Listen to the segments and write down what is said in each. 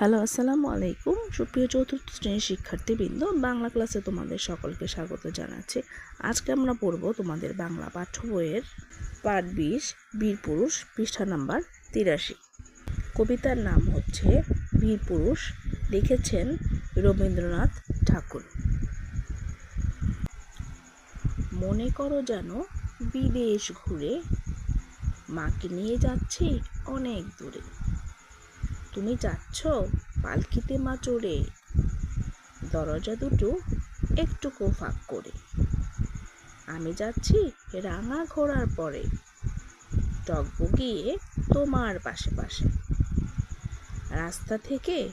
Hello, আসসালামু আলাইকুম। সুপ্রিয় চতুর্থ শ্রেণির শিক্ষার্থীবৃন্দ, বাংলা ক্লাসে তোমাদের সকলকে স্বাগত জানাচ্ছি। আজকে আমরা পড়ব তোমাদের বাংলা পাঠ্য বইয়ের পাঠ বিশ, বীর পুরুষ, পৃষ্ঠা নাম্বার তিরাশি। কবিতার নাম হচ্ছে বীরপুরুষ লিখেছেন রবীন্দ্রনাথ ঠাকুর। মনে করো যেন বিদেশ ঘুরে, মাকে নিয়ে যাচ্ছি অনেক দূরে। তুমি যাচ্ছ? পালকিতে মা চড়ে। দরজা দুটো একটু ফাঁক করে। আমি যাচ্ছি রাঙা ঘোড়ার পরে। টকবগিয়ে তোমার পাশে পাশে। রাস্তা থেকে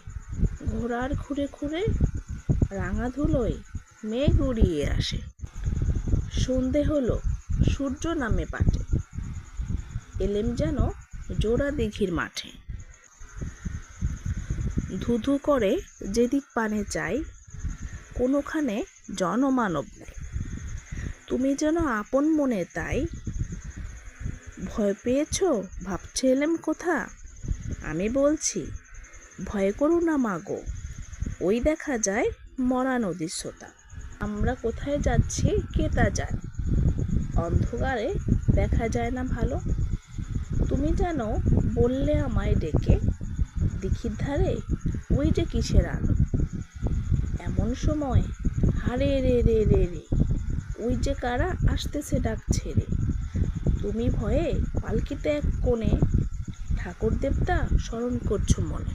ঘোড়ার ঘুরে ঘুরে রাঙা ধুলোয় মেঘ উড়িয়ে আসে। সন্ধে হলো, সূর্য নামে পাটে। এলেম যেন জোড়া দিঘির মাঠে। ধুধু করে যেদিক পানে চাই, কোনোখানে জনমানব নেই। তুমি যেন আপন মনে তাই। ভয় পেয়েছ? ভাবছে এলেম কোথা? আমি বলছি, ভয় করু না মাগো ওই দেখা যায় মরা নদীর সোতা। আমরা কোথায় যাচ্ছি কে তা যায় অন্ধকারে দেখা যায় না ভালো। তুমি যেন বললে আমায় ডেকে দিঘির ধারে ওই যে কিসের আলো? এমন সময়, হারে রে রে রে রে, ওই যে কারা আসতেছে ডাক ছেড়ে। তুমি ভয়ে পালকিতে এক কোণে ঠাকুর দেবতা স্মরণ করছ মনে।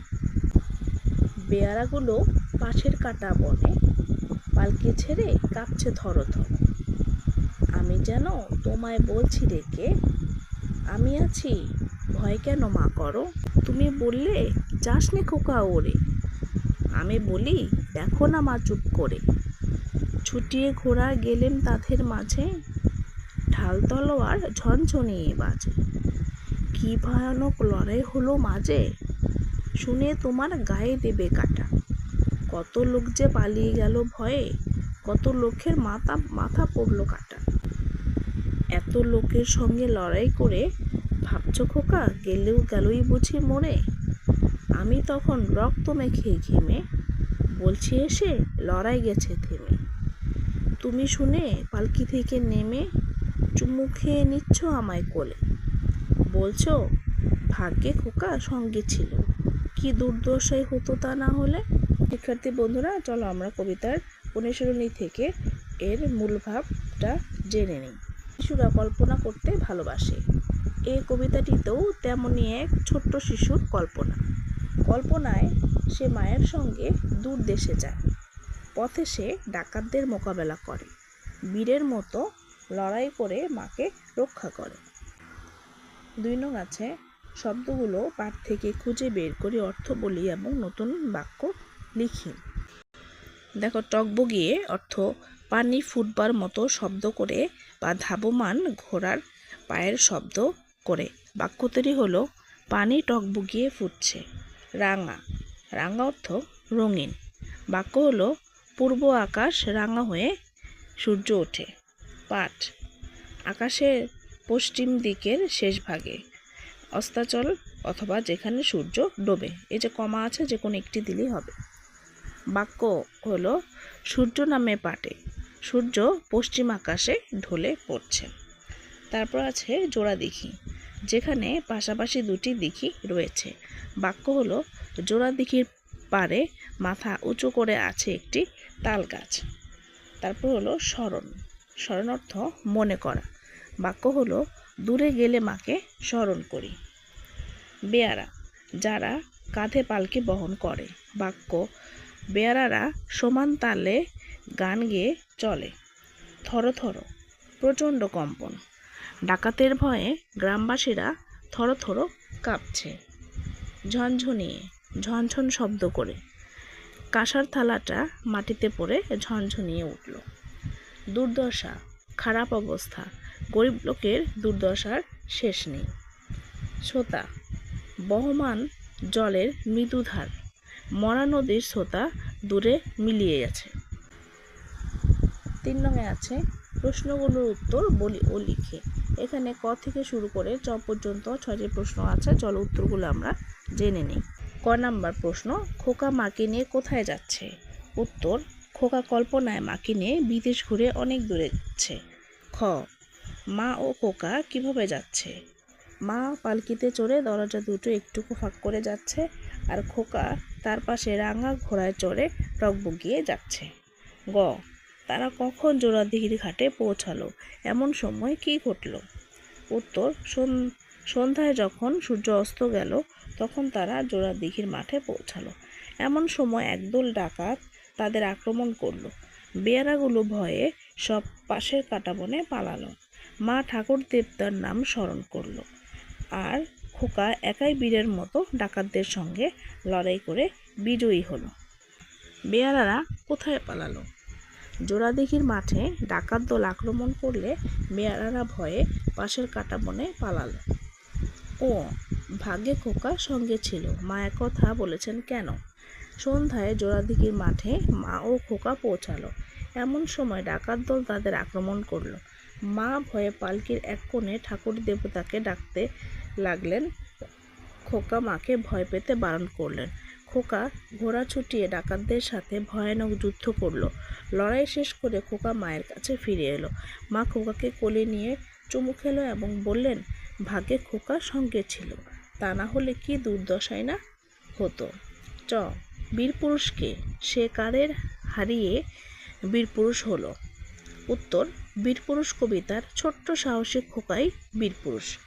বেয়ারাগুলো পাশের কাটা বনে পালকি ছেড়ে কাঁপছে ধরো ধরো। আমি যেন তোমায় বলছি রেখে আমি আছি, ভয় কেন মা করো? তুমি বললে যাস নে খোকা ওরে। আমি বলি, দেখো না মা চুপ করে। ছুটিয়ে ঘোড়া গেলেম তাদের মাঝে। ঢাল তলোয়ার ঝনঝনিয়ে বাজে। কি ভয়ানক লড়াই হলো মাঝে। শুনে তোমার গায়ে দেবে কাটা। কত লোক যে পালিয়ে গেল ভয়ে, কত লোকের মাথা মাথা পড়ল কাটা। এত লোকের সঙ্গে লড়াই করে ভাবছ খোকা, গেলেও গেলই বুঝি মরে। আমি তখন রক্ত মেখে ঘেমে বলছি, এসে লড়াই গেছে থেমে। তুমি শুনে পালকি থেকে নেমে চুমু খেয়ে নিচ্ছ আমায় কোলে। বলছো, ভাগ্যে খোকা সঙ্গে ছিল। কি দুর্দশাই হতো তা না হলে? শিক্ষার্থী বন্ধুরা, চলো আমরা কবিতার অনুসরণী থেকে এর মূল ভাবটা জেনে নিই। শিশুরা কল্পনা করতে ভালোবাসে। এই কবিতাটিতেও তেমনই এক ছোট্ট শিশুর কল্পনা। কল্পনায় সে মায়ের সঙ্গে দূর দেশে যায়। পথে সে ডাকাতদের মোকাবেলা করে, বীরের মতো লড়াই করে মাকে রক্ষা করে। দুই নং আছে, শব্দগুলো পাঠ থেকে খুঁজে বের করে অর্থ বলি এবং নতুন বাক্য লিখি। দেখো টকবগিয়ে অর্থ পানি ফুটবার মতো শব্দ করে বা ধাবমান ঘোড়ার পায়ের শব্দ করে। বাক্য তৈরি হলো, পানি টকবগিয়ে ফুটছে। রাঙা। রাঙা অর্থ রঙিন। বাক্য হলো, পূর্ব আকাশ রাঙা হয়ে সূর্য ওঠে। পাঠ, আকাশের পশ্চিম দিকের শেষ ভাগে, অস্তাচল অথবা যেখানে সূর্য ডোবে। এই যে কমা আছে, যে কোনো একটি দিলেই হবে। বাক্য হলো, সূর্য নামে পাটে। সূর্য পশ্চিম আকাশে ঢলে পড়ছে। তারপর আছে জোড়া দিঘি। যেখানে পাশাপাশি দুটি দিঘি রয়েছে। বাক্য হলো, জোড়া দিঘির পারে মাথা উঁচু করে আছে একটি তাল গাছ। তারপর হলো স্মরণ। স্মরণ অর্থ মনে করা। বাক্য হলো, দূরে গেলে মাকে স্মরণ করি। বেয়ারা, যারা কাঁধে পালকি বহন করে। বাক্য, বেয়ারারা সমান তালে গান গেয়ে চলে। থরো থরো, প্রচণ্ড কম্পন। ডাকাতের ভয়ে গ্রামবাসীরা থরো থরো কাঁপছে। ঝনঝনিয়ে, ঝনঝন শব্দ করে। কাঁসার থালাটা মাটিতে পড়ে ঝনঝনিয়ে উঠল। দুর্দশা, খারাপ অবস্থা, গরিব লোকের দুর্দশার শেষ নেই। শ্রোতা বহমান জলের মৃদুধার, মরা নদীর শ্রোতা দূরে মিলিয়ে গেছে। তিন রঙে আছে প্রশ্নগুলোর উত্তর বলি ও লিখে। এখানে ক থেকে শুরু করে চ পর্যন্ত ছয়টি প্রশ্ন আছে। চলো উত্তরগুলো আমরা জেনে নিই। ক নাম্বার প্রশ্ন, খোকা মাকে নিয়ে কোথায় যাচ্ছে? উত্তর, খোকা কল্পনায় মাকে নিয়ে বিদেশ ঘুরে অনেক দূরে যাচ্ছে। খ, মা ও খোকা কীভাবে যাচ্ছে? মা পালকিতে চড়ে দরজা দুটো একটুকু ফাঁক করে যাচ্ছে আর খোকা তার পাশে রাঙা ঘোড়ায় চড়ে টকবগিয়ে যাচ্ছে। গ তারা কখন জোড়াদিঘির ঘাটে পৌঁছালো? এমন সময় কী ঘটলো? উত্তর, সন- সন্ধ্যায় যখন সূর্য অস্ত গেল, তখন তারা জোড়াদিঘির মাঠে পৌঁছালো। এমন সময় একদল ডাকাত তাদের আক্রমণ করল। বেয়ারাগুলো ভয়ে সব পাশের কাটাবনে পালালো। মা ঠাকুর দেবতার নাম স্মরণ করল। আর খোকা একাই বীরের মতো ডাকাতদের সঙ্গে লড়াই করে বিজয়ী হলো। বেয়ারারা কোথায় পালালো? জোড়াদিঘির মাঠে ডাকাত দল আক্রমণ করলে বেয়ারারা ভয়ে পাশের কাটা বনে পালাল। ও ভাগ্যে খোকা সঙ্গে ছিল। মা কথা বলেছেন, কেন? সন্ধ্যায় জোড়াদিঘির মাঠে মা ও খোকা পৌঁছালো। এমন সময় ডাকাত দল তাদের আক্রমণ করল। মা ভয়ে পালকির এক কোণে ঠাকুর দেবতাকে ডাকতে লাগলেন। খোকা মাকে ভয় পেতে বারণ করলেন। খোকা ঘোড়া ছুটিয়ে ডাকাতদের সাথে ভয়ানক যুদ্ধ করল। লড়াই শেষ করে খোকা মায়ের কাছে ফিরে এলো। মা খোকাকে কোলে নিয়ে চুমু খেলো এবং বললেন, ভাগ্যে খোকা সঙ্গে ছিল। তা না হলে কি দুর্দশায় না হতো? চ বীরপুরুষকে সে কাদের হারিয়ে বীরপুরুষ হলো? উত্তর বীরপুরুষ কবিতার ছোট্ট সাহসী খোকাই বীরপুরুষ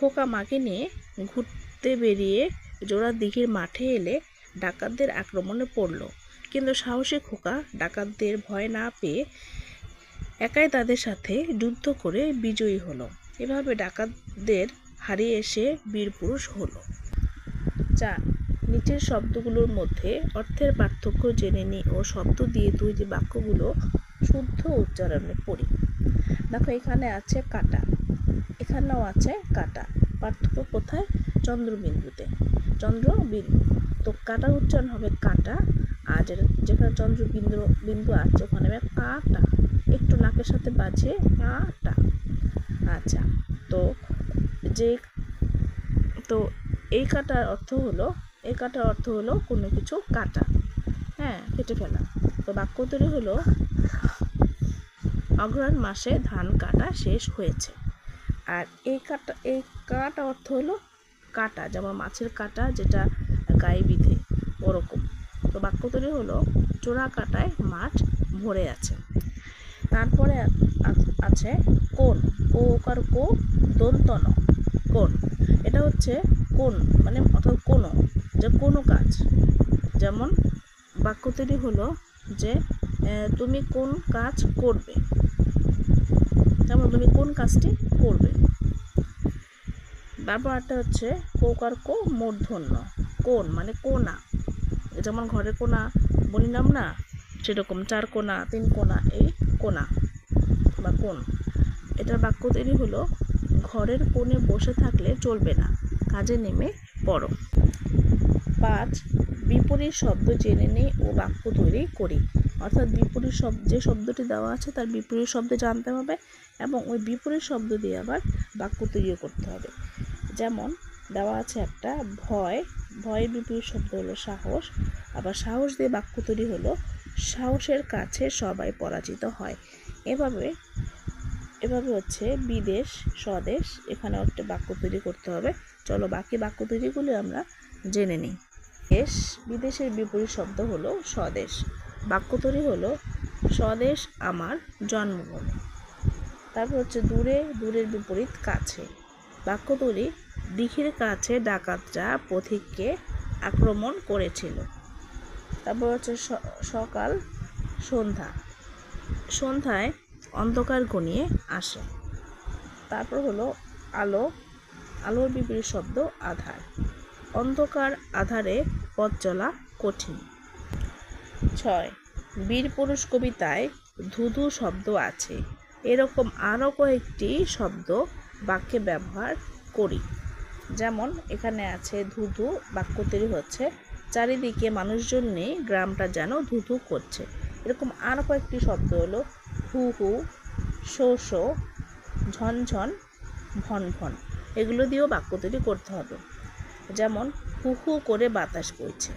খোকা মাকে নিয়ে ঘুরতে বেরিয়ে জোড়া দিঘির মাঠে এলে ডাকাতদের আক্রমণে পড়ল। কিন্তু সাহসী খোকা ডাকাতদের ভয় না পেয়ে একাই তাদের সাথে যুদ্ধ করে বিজয়ী হলো। এভাবে ডাকাতদের হারিয়ে এসে বীরপুরুষ হলো। চার নিচের শব্দগুলোর মধ্যে অর্থের পার্থক্য জেনে নিই ও শব্দ দিয়ে তৈরি বাক্যগুলো শুদ্ধ উচ্চারণে পড়ি। দেখো, এখানে আছে কাটা, এখানেও আছে কাটা। পার্থক্য কোথায়? চন্দ্রবিন্দুতে। চন্দ্রবিন্দু তো কাটা উচ্চারণ হবে কাটা, আর যেটা, যেখানে চন্দ্রবিন্দু বিন্দু বিন্দু আছে ওখানে হবে কাটা। একটু নাকের সাথে বাজে কাটা। আচ্ছা তো যে, তো এই কাটার অর্থ হলো, এই কাটার অর্থ হলো কোনো কিছু কাটা। হ্যাঁ কেটে ফেলা। তো বাক্য তৈরি হলো অগ্রহায়ণ মাসে ধান কাটা শেষ হয়েছে। আর এই কাটা এই কাটা অর্থ হলো কাটা, যেমন মাছের কাটা, যেটা গায়ে বিধে ওরকম। তো বাক্য তৈরি হলো, চোরা কাটায় মাঠ ভরে আছে। তারপরে আছে কোন ও ওকার কো দন্তন। কোন এটা হচ্ছে কোন মানে অর্থাৎ কোনো যে কোনো কাজ। যেমন বাক্য তৈরি হলো যে তুমি কোন কাজ করবে? যেমন তুমি কোন কাজটি করবে? তারপর একটা হচ্ছে কোকার কো মূর্ধন্য। কোন মানে কোনা যেমন ঘরের কোনা বলিলাম না, সেরকম চার কোনা তিন কোনা এই কোনা বা কোন এটার বাক্য তৈরি হলো, ঘরের কোণে বসে থাকলে চলবে না, কাজে নেমে পড়ো। পাঁচ, বিপরীত শব্দ জেনে নেই ও বাক্য তৈরি করি। অর্থাৎ বিপরীত শব্দ যে শব্দটি দেওয়া আছে তার বিপরীত শব্দ জানতে হবে এবং ওই বিপরীত শব্দ দিয়ে আবার বাক্য তৈরি করতে হবে। যেমন দেওয়া আছে একটা ভয় ভয়ের বিপরীত শব্দ হলো সাহস, আবার সাহস দিয়ে বাক্য তৈরি হলো, সাহসের কাছে সবাই পরাজিত হয়। এভাবে এভাবে হচ্ছে বিদেশ, স্বদেশ এখানে একটা বাক্য তৈরি করতে হবে। চলো বাকি বাক্য তৈরিগুলি আমরা জেনে নিই। দেশ, বিদেশের বিপরীত শব্দ হলো স্বদেশ। বাক্য তৈরি হলো, স্বদেশ আমার জন্মভূমি। তারপর হচ্ছে দূরে, দূরের বিপরীত কাছে। বাক্য তৈরি দিঘির কাছে ডাকাতরা পথিককে আক্রমণ করেছিল। তারপর হচ্ছে সকাল সন্ধ্যা। সন্ধ্যায় অন্ধকার ঘনিয়ে আসে। তারপর হলো আলো, আলোর বিপরীত শব্দ আধার। অন্ধকার আধারে পথ চলা কঠিন। ছয় বীরপুরুষ কবিতায় ধুধু শব্দ আছে। এরকম আরও কয়েকটি শব্দ বাক্যে ব্যবহার করি। যেমন, এখানে আছে, ধুধু বাক্য তৈরি হচ্ছে, চারিদিকে মানুষজন নেই, গ্রামটা যেন ধুধু করছে। এরকম আরও কয়েকটি শব্দ হলো, হু হু, শো শো ঝনঝন ভন ভন। এগুলো দিয়েও বাক্য তৈরি করতে হবে। যেমন, হু হু করে বাতাস বইছে,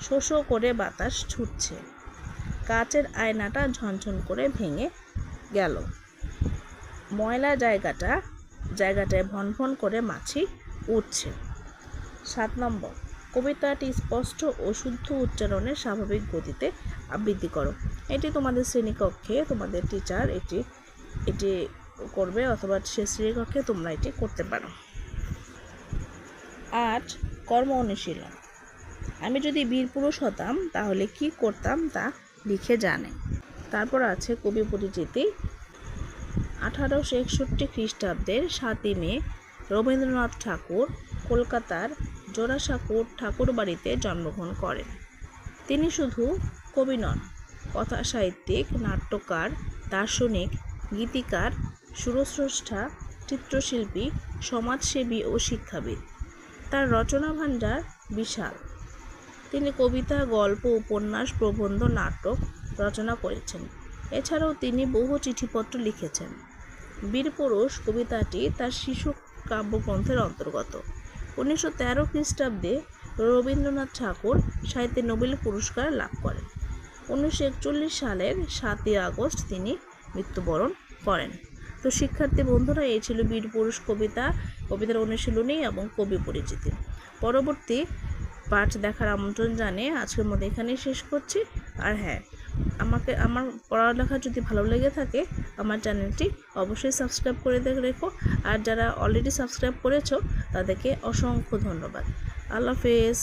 শো শো করে বাতাস ছুটছে কাচের আয়নাটা ঝনঝন করে ভেঙে গেল। ময়লা জায়গাটা, জায়গাটায় ভন ভন করে মাছি উঠছে সাত নম্বর, কবিতাটি স্পষ্ট ও শুদ্ধ উচ্চারণে স্বাভাবিক গতিতে আবৃত্তি করো। এটি তোমাদের শ্রেণীকক্ষে, তোমাদের টিচার এটি এটি করবে অথবা সে শ্রেণীকক্ষে তোমরা এটি করতে পারো। আট, কর্ম অনুশীলন। আমি যদি বীর পুরুষ হতাম, তাহলে কি করতাম তা লিখে জানে। তারপর আছে কবি পরিচিতি আঠারোশো একষট্টি খ্রিস্টাব্দের সাতই মে রবীন্দ্রনাথ ঠাকুর কলকাতার জোড়াসাঁকোর ঠাকুরবাড়িতে জন্মগ্রহণ করেন। তিনি শুধু কবি নন কথা সাহিত্যিক নাট্যকার, দার্শনিক, গীতিকার, সুরস্রষ্টা, চিত্রশিল্পী, সমাজসেবী ও শিক্ষাবিদ। তার রচনা ভাণ্ডার বিশাল। তিনি কবিতা, গল্প, উপন্যাস, প্রবন্ধ, নাটক রচনা করেছেন। এছাড়াও তিনি বহু চিঠিপত্র লিখেছেন। বীরপুরুষ কবিতাটি তার শিশু কাব্যগ্রন্থের অন্তর্গত। উনিশশো তেরো খ্রিস্টাব্দে রবীন্দ্রনাথ ঠাকুর সাহিত্যে নোবেল পুরস্কার লাভ করেন। উনিশশো একচল্লিশ সালের সাতই আগস্ট তিনি মৃত্যুবরণ করেন। তো শিক্ষার্থী বন্ধুরা, এই ছিল বীরপুরুষ কবিতা। কবিতার অনুশীলনী এবং কবি পরিচিতি। পরবর্তী পাঠ দেখার আমন্ত্রণ জানিয়ে আজকের মতো এখানেই শেষ করছি। আর হ্যাঁ আমাকে, আমার পড়ালেখা যদি ভালো লেগে থাকে আমার চ্যানেলটি অবশ্যই সাবস্ক্রাইব করে রেখো। আর যারা অলরেডি সাবস্ক্রাইব করেছ, তাদেরকে অসংখ্য ধন্যবাদ। আল্লাহ হাফেজ।